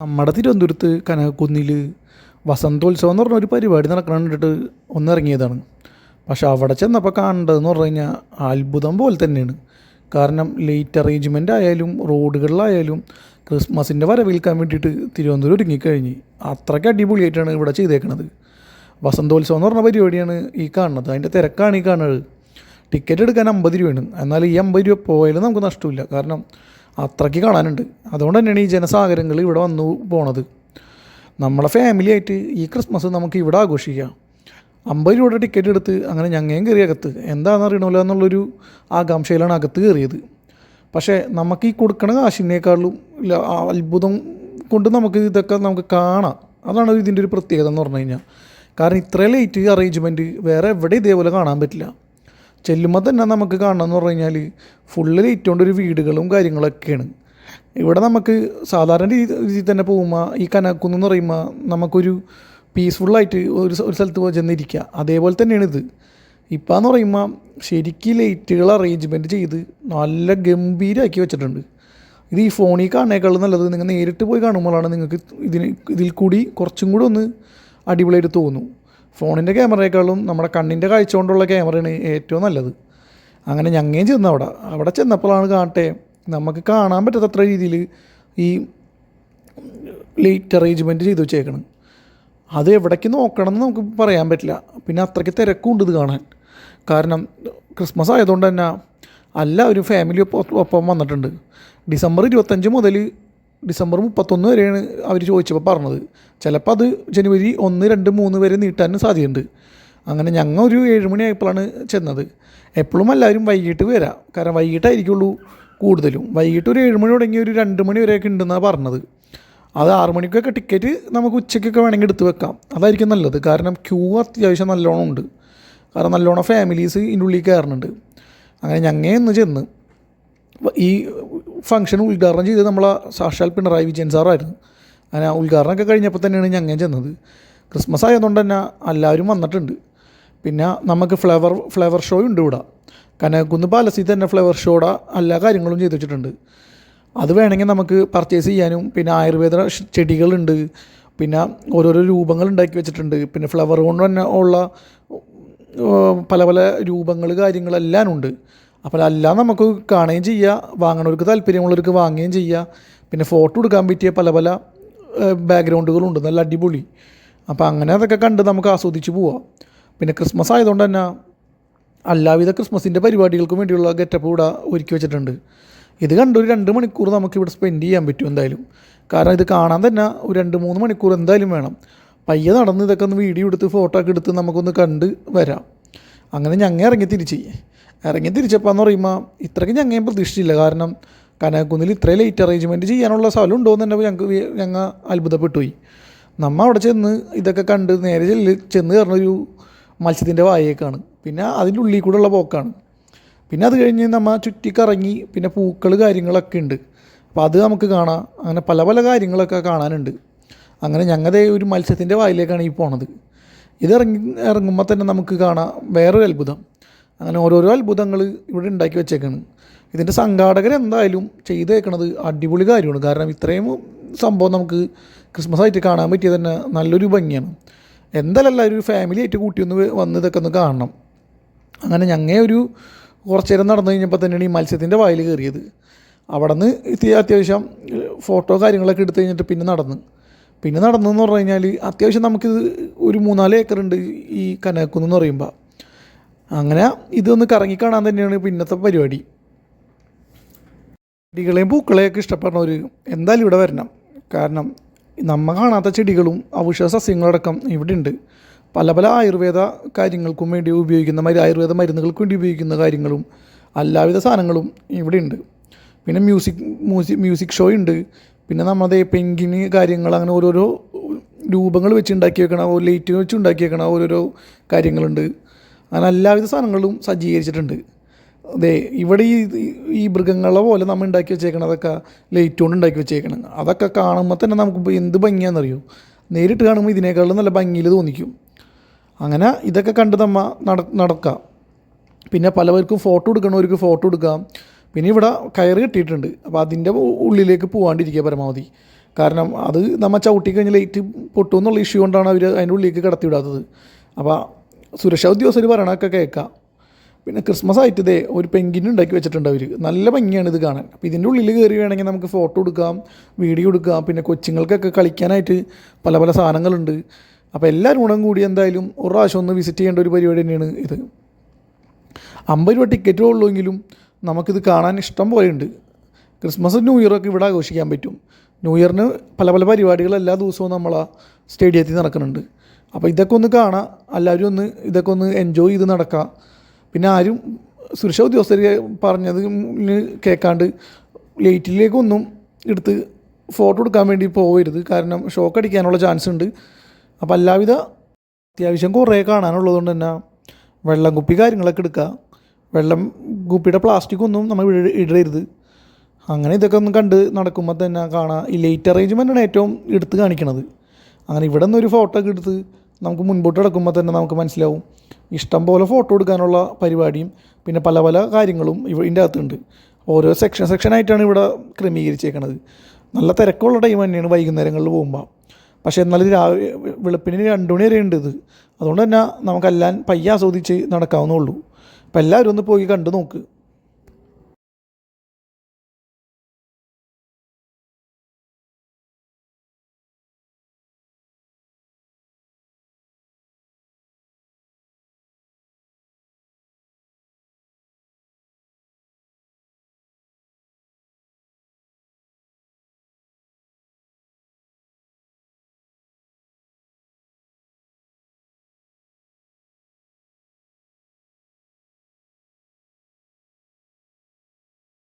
നമ്മുടെ തിരുവനന്തപുരത്ത് കനകക്കുന്നിൽ വസന്തോത്സവം എന്ന് പറഞ്ഞ ഒരു പരിപാടി നടക്കണം കണ്ടിട്ട് ഒന്നിറങ്ങിയതാണ്. പക്ഷെ അവിടെ ചെന്നപ്പോൾ കണ്ടതെന്ന് പറഞ്ഞു കഴിഞ്ഞാൽ അത്ഭുതം പോലെ തന്നെയാണ്. കാരണം ലൈറ്റ് അറേഞ്ച്മെന്റ് ആയാലും റോഡുകളിലായാലും ക്രിസ്മസിന്റെ വരവേൽക്കാൻ വേണ്ടിയിട്ട് തിരുവനന്തപുരം ഒരുങ്ങിക്കഴിഞ്ഞ് അത്രയ്ക്ക് അടിപൊളിയായിട്ടാണ് ഇവിടെ ചെയ്തേക്കണത്. വസന്തോത്സവം എന്ന് പറഞ്ഞ പരിപാടിയാണ് ഈ കാണുന്നത്. അതിന്റെ തിരക്കാണ് ഈ കാണുന്നത്. ടിക്കറ്റ് എടുക്കാൻ അമ്പത് രൂപയാണ്. എന്നാൽ ഈ അമ്പത് രൂപ പോയാലും നമുക്ക് നഷ്ടമില്ല. കാരണം അത്രയ്ക്ക് കാണാനുണ്ട്. അതുകൊണ്ട് തന്നെയാണ് ഈ ജനസാഗരങ്ങൾ ഇവിടെ വന്നു പോണത്. നമ്മളെ ഫാമിലി ആയിട്ട് ഈ ക്രിസ്മസ് നമുക്ക് ഇവിടെ ആഘോഷിക്കാം. അമ്പത് രൂപയുടെ ടിക്കറ്റ് എടുത്ത് അങ്ങനെ ഞങ്ങയും കയറി അകത്ത്. എന്താണെന്ന് അറിയണമല്ലോ എന്നുള്ളൊരു ആകാംക്ഷയിലാണ് അകത്ത് കയറിയത് പക്ഷേ നമുക്ക് ഈ കൊടുക്കണ കാശിനേക്കാളും അത്ഭുതം കൊണ്ട് നമുക്ക് ഇതൊക്കെ നമുക്ക് കാണാം. അതാണ് ഇതിന്റെ ഒരു പ്രത്യേകത എന്ന് പറഞ്ഞു കഴിഞ്ഞാൽ. കാരണം ഇത്ര ലേറ്റ് അറേഞ്ച്മെന്റ് വേറെ എവിടെ ഇതേപോലെ കാണാൻ പറ്റില്ല. ചെല്ലുമ്പോൾ തന്നെ നമുക്ക് കാണണമെന്ന് പറഞ്ഞു കഴിഞ്ഞാൽ ഫുള്ള് ലൈറ്റ് കൊണ്ടൊരു വീടുകളും കാര്യങ്ങളൊക്കെയാണ്. ഇവിടെ നമുക്ക് സാധാരണ രീതി രീതിയിൽ തന്നെ പോകുമ്പോൾ ഈ കനക്കുന്ന് എന്ന് പറയുമ്പോൾ നമുക്കൊരു പീസ്ഫുള്ളായിട്ട് ഒരു ഒരു സ്ഥലത്ത് പോയി ചെന്നിരിക്കുക അതേപോലെ തന്നെയാണ് ഇത്. എന്ന് പറയുമ്പോൾ ശരിക്കും ലൈറ്റുകൾ അറേഞ്ച്മെന്റ് ചെയ്ത് നല്ല ഗംഭീരമാക്കി വെച്ചിട്ടുണ്ട്. ഇത് ഈ ഫോണിൽ കാണുന്നേക്കാളും നല്ലത് നിങ്ങൾ നേരിട്ട് പോയി കാണുമ്പോഴാണ് നിങ്ങൾക്ക് ഇതിന് ഇതിൽ കൂടി കുറച്ചും കൂടി ഒന്ന് അടിപൊളിയായിട്ട് തോന്നും. ഫോണിന്റെ ക്യാമറയേക്കാളും നമ്മുടെ കണ്ണിന്റെ കാഴ്ച കൊണ്ടുള്ള ക്യാമറയാണ് ഏറ്റവും നല്ലത്. അങ്ങനെ ഞങ്ങയും ചെന്ന അവിടെ അവിടെ ചെന്നപ്പോഴാണ് കാണട്ടെ നമുക്ക് കാണാൻ പറ്റാത്തത്ര രീതിയിൽ ഈ ലൈറ്റ് അറേഞ്ച്മെന്റ് ചെയ്തു വെച്ചേക്കണം. അത് എവിടേക്ക് നോക്കണം എന്ന് നമുക്ക് പറയാൻ പറ്റില്ല. പിന്നെ അത്രയ്ക്ക് തിരക്കുണ്ട് ഇത് കാണാൻ. കാരണം ക്രിസ്മസ് ആയതുകൊണ്ട് തന്നെ ഒരു ഫാമിലി ഒപ്പം ഒപ്പം വന്നിട്ടുണ്ട്. ഡിസംബർ ഇരുപത്തഞ്ച് മുതൽ ഡിസംബർ മുപ്പത്തൊന്ന് വരെയാണ് അവർ ചോദിച്ചപ്പോൾ പറഞ്ഞത്. ചിലപ്പോൾ അത് ജനുവരി ഒന്ന് രണ്ട് മൂന്ന് വരെ നീട്ടാനും സാധ്യതയുണ്ട്. അങ്ങനെ ഞങ്ങൾ ഒരു ഏഴ് മണി ആയപ്പോഴാണ് ചെന്നത്. എപ്പോഴും എല്ലാവരും വൈകിട്ട് വരാം. കാരണം വൈകിട്ടായിരിക്കുള്ളൂ കൂടുതലും. വൈകിട്ട് ഒരു ഏഴ് മണി തുടങ്ങി ഒരു രണ്ട് മണി വരെയൊക്കെ ഉണ്ടെന്നാണ് പറഞ്ഞത്. അത് ആറു മണിക്കൊക്കെ ടിക്കറ്റ് നമുക്ക് ഉച്ചയ്ക്കൊക്കെ വേണമെങ്കിൽ എടുത്ത് വെക്കാം. അതായിരിക്കും നല്ലത്. കാരണം ക്യൂ അത്യാവശ്യം നല്ലോണം ഉണ്ട്. കാരണം നല്ലോണം ഫാമിലീസ് ഇതിന്റെ ഉള്ളിൽ കയറുന്നുണ്ട്. അങ്ങനെ ഞങ്ങേ ഇന്ന് ചെന്ന് ഈ ഫംഗ്ഷൻ ഉദ്ഘാടനം ചെയ്തത് നമ്മളെ സാക്ഷാൽ പിണറായി വിജയൻ സാറായിരുന്നു. അങ്ങനെ ആ ഉദ്ഘാടനമൊക്കെ കഴിഞ്ഞപ്പോൾ തന്നെയാണ് ഞങ്ങൾ ചെന്നത്. ക്രിസ്മസ് ആയതുകൊണ്ട് തന്നെ എല്ലാവരും വന്നിട്ടുണ്ട്. പിന്നെ നമുക്ക് ഫ്ലവർ ഫ്ലവർ ഷോ ഉണ്ട് ഇവിടെ. കനകുന്ന് പാലസിൽ തന്നെ ഫ്ലവർ ഷോയുടെ എല്ലാ കാര്യങ്ങളും ചെയ്തു വെച്ചിട്ടുണ്ട്. അത് വേണമെങ്കിൽ നമുക്ക് പർച്ചേസ് ചെയ്യാനും പിന്നെ ആയുർവേദ ചെടികളുണ്ട്. പിന്നെ ഓരോരോ രൂപങ്ങൾ ഉണ്ടാക്കി വെച്ചിട്ടുണ്ട്. പിന്നെ ഫ്ലവർ കൊണ്ട് തന്നെ ഉള്ള പല പല രൂപങ്ങൾ കാര്യങ്ങളെല്ലാം ഉണ്ട് അപ്പോൾ എല്ലാം നമുക്ക് കാണുകയും ചെയ്യാം. വാങ്ങണവർക്ക് താല്പര്യമുള്ളവർക്ക് വാങ്ങുകയും ചെയ്യാം. പിന്നെ ഫോട്ടോ എടുക്കാൻ പറ്റിയ പല പല ബാക്ക്ഗ്രൗണ്ടുകളുണ്ട്. നല്ല അടിപൊളി. അപ്പോൾ അങ്ങനെ അതൊക്കെ കണ്ട് നമുക്ക് ആസ്വദിച്ച് പോവാം. പിന്നെ ക്രിസ്മസ് ആയതുകൊണ്ട് തന്നെ എല്ലാവിധ ക്രിസ്മസിന്റെ പരിപാടികൾക്കും വേണ്ടിയുള്ള ഗെറ്റപ്പ് ഇവിടെ ഒരുക്കി വെച്ചിട്ടുണ്ട്. ഇത് കണ്ട് ഒരു രണ്ട് മണിക്കൂർ നമുക്ക് ഇവിടെ സ്പെൻഡ് ചെയ്യാൻ പറ്റും എന്തായാലും. കാരണം ഇത് കാണാൻ തന്നെ ഒരു രണ്ട് മൂന്ന് മണിക്കൂർ എന്തായാലും വേണം. പയ്യെ നടന്ന് ഇതൊക്കെ ഒന്ന് വീഡിയോ എടുത്ത് ഫോട്ടോ ഒക്കെ എടുത്ത് നമുക്കൊന്ന് കണ്ട് വരാം. അങ്ങനെ ഞങ്ങൾ ഇറങ്ങി തിരിച്ച്. ഇറങ്ങി തിരിച്ചപ്പോൾ എന്ന് പറയുമ്പോൾ ഇത്രയ്ക്ക് ഞങ്ങൾ പ്രതീക്ഷിച്ചില്ല. കാരണം കനകുന്നിൽ ഇത്രയും ലൈറ്റ് അറേഞ്ച്മെന്റ് ചെയ്യാനുള്ള സ്ഥലം ഉണ്ടോ എന്ന് ഞങ്ങൾക്ക് ഞങ്ങൾ അത്ഭുതപ്പെട്ടു പോയി നമ്മ അവിടെ ചെന്ന് ഇതൊക്കെ കണ്ട് നേരെ ചെല്ല് ചെന്ന് കയറുന്നൊരു മത്സ്യത്തിന്റെ വായേക്കാണ്. പിന്നെ അതിന്റെ ഉള്ളിൽ കൂടെ ഉള്ള പോക്കാണ്. പിന്നെ അത് കഴിഞ്ഞ് നമ്മൾ ചുറ്റിക്കറങ്ങി പിന്നെ പൂക്കൾ കാര്യങ്ങളൊക്കെ ഉണ്ട്. അപ്പോൾ അത് നമുക്ക് കാണാം. അങ്ങനെ പല പല കാര്യങ്ങളൊക്കെ കാണാനുണ്ട്. അങ്ങനെ ഞങ്ങളുടെ ഒരു മത്സ്യത്തിന്റെ വായിലേക്കാണ് ഈ പോണത്. ഇത് ഇറങ്ങി ഇറങ്ങുമ്പോൾ തന്നെ നമുക്ക് കാണാം വേറൊരു അത്ഭുതം. അങ്ങനെ ഓരോരോ അത്ഭുതങ്ങൾ ഇവിടെ ഉണ്ടാക്കി വെച്ചേക്കാണ്. ഇതിന്റെ സംഘാടകർ എന്തായാലും ചെയ്തേക്കണത് അടിപൊളി കാര്യമാണ്. കാരണം ഇത്രയും സംഭവം നമുക്ക് ക്രിസ്മസ് ആയിട്ട് കാണാൻ പറ്റിയത് തന്നെ നല്ലൊരു ഭംഗിയാണ്. എന്തായാലും എല്ലാവരും ഫാമിലി ആയിട്ട് കൂട്ടി ഒന്ന് വന്ന് ഇതൊക്കെ ഒന്ന് കാണണം. അങ്ങനെ ഞങ്ങേ ഒരു കുറച്ച് നേരം നടന്നു കഴിഞ്ഞപ്പോൾ തന്നെയാണ് ഈ മത്സ്യത്തിന്റെ വായിൽ കയറിയത്. അവിടെ നിന്ന് ഇത്തിരി അത്യാവശ്യം ഫോട്ടോ കാര്യങ്ങളൊക്കെ എടുത്തു കഴിഞ്ഞിട്ട് പിന്നെ നടന്ന്. പിന്നെ നടന്നതെന്ന് പറഞ്ഞു കഴിഞ്ഞാൽ അത്യാവശ്യം നമുക്കിത് ഒരു മൂന്നാൽ ഏക്കറുണ്ട് ഈ കനകുന്ന് എന്ന് പറയുമ്പോൾ അങ്ങനെ ഇതൊന്ന് കറങ്ങി കാണാൻ തന്നെയാണ് പിന്നത്തെ പരിപാടി. ചെടികളെയും പൂക്കളെയൊക്കെ ഇഷ്ടപ്പെടുന്നവർ എന്തായാലും ഇവിടെ വരണം. കാരണം നമ്മ കാണാത്ത ചെടികളും ഔഷധ സസ്യങ്ങളടക്കം ഇവിടെ ഉണ്ട് പല പല ആയുർവേദ കാര്യങ്ങൾക്കും വേണ്ടി ഉപയോഗിക്കുന്ന മരു ആയുർവേദ മരുന്നുകൾക്ക് വേണ്ടി ഉപയോഗിക്കുന്ന കാര്യങ്ങളും എല്ലാവിധ സാധനങ്ങളും ഇവിടെ ഉണ്ട് പിന്നെ മ്യൂസിക് മ്യൂസിക് മ്യൂസിക് ഷോ ഉണ്ട്. പിന്നെ നമ്മുടെ പെങ്കിന് കാര്യങ്ങൾ അങ്ങനെ ഓരോരോ രൂപങ്ങൾ വെച്ച് ഉണ്ടാക്കി വെക്കണ ലൈറ്റ് വെച്ച് ഉണ്ടാക്കി വെക്കണ ഓരോരോ കാര്യങ്ങളുണ്ട്. അങ്ങനെ എല്ലാവിധ സാധനങ്ങളും സജ്ജീകരിച്ചിട്ടുണ്ട്. അതെ ഇവിടെ ഈ ഈ മൃഗങ്ങളെ പോലെ നമ്മൾ ഉണ്ടാക്കി വെച്ചേക്കണതൊക്കെ ലൈറ്റ് കൊണ്ട് ഉണ്ടാക്കി വെച്ചേക്കണം. അതൊക്കെ കാണുമ്പോൾ തന്നെ നമുക്ക് എന്ത് ഭംഗിയാണെന്നറിയോ നേരിട്ട് കാണുമ്പോൾ ഇതിനേക്കാളും നല്ല ഭംഗിയിൽ തോന്നിക്കും. അങ്ങനെ ഇതൊക്കെ കണ്ട് നമ്മ നട നടക്കാം. പിന്നെ പലവർക്കും ഫോട്ടോ എടുക്കണവർക്ക് ഫോട്ടോ എടുക്കാം. പിന്നെ ഇവിടെ കയറ് കെട്ടിയിട്ടുണ്ട്. അപ്പോൾ അതിന്റെ ഉള്ളിലേക്ക് പോകാണ്ടിരിക്കുക പരമാവധി. കാരണം അത് നമ്മൾ ചവിട്ടി കഴിഞ്ഞ് ലൈറ്റ് പൊട്ടുമെന്നുള്ള ഇഷ്യൂ കൊണ്ടാണ് അവർ അതിന്റെ ഉള്ളിലേക്ക് കടത്തി വിടാത്തത് അപ്പോൾ സുരക്ഷാ ഉദ്യോഗസ്ഥർ പറയണൊക്കെ കേൾക്കാം. പിന്നെ ക്രിസ്മസ് ആയിട്ട് ഇതേ ഒരു പെങ്കിൻ ഉണ്ടാക്കി വെച്ചിട്ടുണ്ട് അവർ നല്ല ഭംഗിയാണ് ഇത് കാണാൻ. അപ്പോൾ ഇതിന്റെ ഉള്ളിൽ കയറി വേണമെങ്കിൽ നമുക്ക് ഫോട്ടോ എടുക്കാം വീഡിയോ എടുക്കാം പിന്നെ കൊച്ചുങ്ങൾക്കൊക്കെ കളിക്കാനായിട്ട് പല പല സാധനങ്ങളുണ്ട്. അപ്പോൾ എല്ലാവരും ഗുണം കൂടി എന്തായാലും ഒരു പ്രാവശ്യം ഒന്ന് വിസിറ്റ് ചെയ്യേണ്ട ഒരു പരിപാടി തന്നെയാണ് ഇത്. അമ്പത് രൂപ ടിക്കറ്റേ ഉള്ളൂവെങ്കിലും നമുക്കിത് കാണാൻ ഇഷ്ടം പോലെ ഉണ്ട് ക്രിസ്മസ് ന്യൂ ഇയറൊക്കെ ഇവിടെ ആഘോഷിക്കാൻ പറ്റും. ന്യൂ ഇയറിന് പല പല പരിപാടികൾ എല്ലാ ദിവസവും നമ്മൾ ആ സ്റ്റേഡിയത്തിൽ നടക്കുന്നുണ്ട്. അപ്പോൾ ഇതൊക്കെ ഒന്ന് കാണാം. എല്ലാവരും ഒന്ന് ഇതൊക്കെ ഒന്ന് എൻജോയ് ചെയ്ത് നടക്കാം. പിന്നെ ആരും സുരക്ഷാ ഉദ്യോഗസ്ഥർ പറഞ്ഞത് കേൾക്കാണ്ട് ലൈറ്റിലേക്കൊന്നും എടുത്ത് ഫോട്ടോ എടുക്കാൻ വേണ്ടി പോകരുത് കാരണം ഷോക്ക് അടിക്കാനുള്ള ചാൻസ് ഉണ്ട്. അപ്പോൾ എല്ലാവിധ അത്യാവശ്യം കുറേ കാണാനുള്ളതുകൊണ്ട് തന്നെ വെള്ളം കുപ്പി കാര്യങ്ങളൊക്കെ എടുക്കുക വെള്ളം കുപ്പിയുടെ പ്ലാസ്റ്റിക് ഒന്നും നമ്മൾ ഇട- ഇടരുത്. അങ്ങനെ ഇതൊക്കെ ഒന്ന് കണ്ട് നടക്കുമ്പോൾ തന്നെ കാണാം. ഈ ലൈറ്റ് അറേഞ്ച്മെന്റാണ് ഏറ്റവും എടുത്ത് കാണിക്കണത്. അങ്ങനെ ഇവിടെ നിന്ന് ഒരു ഫോട്ടോ ഒക്കെ എടുത്ത് നമുക്ക് മുൻപോട്ട് കിടക്കുമ്പോൾ തന്നെ നമുക്ക് മനസ്സിലാവും. ഇഷ്ടം പോലെ ഫോട്ടോ എടുക്കാനുള്ള പരിപാടിയും പിന്നെ പല പല കാര്യങ്ങളും ഇവ ഇതിന്റെ അകത്തുണ്ട്. ഓരോ സെക്ഷൻ സെക്ഷനായിട്ടാണ് ഇവിടെ ക്രമീകരിച്ചേക്കണത്. നല്ല തിരക്കുള്ള ടൈം തന്നെയാണ് വൈകുന്നേരങ്ങളിൽ പോകുമ്പോൾ പക്ഷേ എന്നാലും രാവിലെ വെളുപ്പിന് രണ്ട് മണി വരെ ഉണ്ട് ഇത്. അതുകൊണ്ട് തന്നെ നമുക്കെല്ലാം പയ്യെ ആസ്വദിച്ച് നടക്കാവുന്നുള്ളൂ അപ്പോൾ എല്ലാവരും ഒന്ന് പോയി കണ്ടു നോക്ക്.